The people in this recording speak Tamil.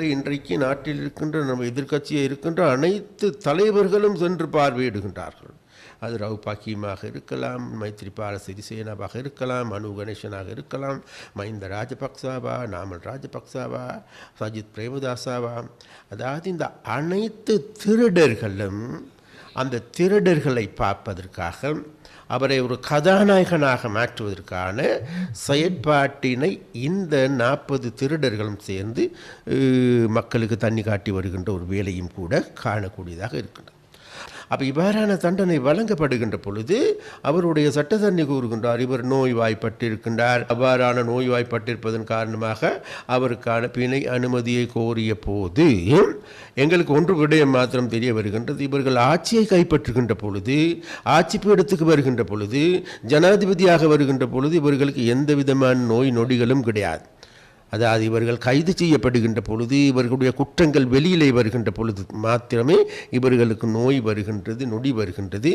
இன்றைக்கு நாட்டில் இருக்கின்ற நம்ம எதிர்க்கட்சியை இருக்கின்ற அனைத்து தலைவர்களும் சென்று பார்வையிடுகின்றார்கள். அது ரவு இருக்கலாம் மைத்ரிபால சிறிசேனாவாக இருக்கலாம் அனு கணேசனாக இருக்கலாம் மஹிந்த ராஜபக்சாவா நாமல் ராஜபக்சாவா சஜித் பிரேமதாசாவா. அதாவது இந்த அனைத்து திருடர்களும் அந்த திருடர்களை பார்ப்பதற்காக அவரை ஒரு கதாநாயகனாக மாற்றுவதற்கான செயற்பாட்டினை இந்த நாற்பது திருடர்களும் சேர்ந்து மக்களுக்கு தண்ணி காட்டி வருகின்ற ஒரு வேலையும் கூட காணக்கூடியதாக இருக்கின்றது. அப்போ இவ்வாறான தண்டனை வழங்கப்படுகின்ற பொழுது அவருடைய சட்டத்தண்ணி கூறுகின்றார் இவர் நோய்வாய்ப்பட்டிருக்கின்றார். அவ்வாறான நோய்வாய்ப்பட்டிருப்பதன் காரணமாக அவருக்கான பிணை அனுமதியை கோரிய போது எங்களுக்கு ஒன்று விடயம் மாத்திரம் தெரிய வருகின்றது. இவர்கள் ஆட்சியை கைப்பற்றுகின்ற பொழுது ஆட்சி பீடத்துக்கு வருகின்ற பொழுது ஜனாதிபதியாக வருகின்ற பொழுது இவர்களுக்கு எந்த விதமான நோய் நொடிகளும் கிடையாது. அதாவது இவர்கள் கைது செய்யப்படுகின்ற பொழுது இவர்களுடைய குற்றங்கள் வெளியிலே வருகின்ற பொழுது மாத்திரமே இவர்களுக்கு நோய் வருகின்றது நொடி வருகின்றது.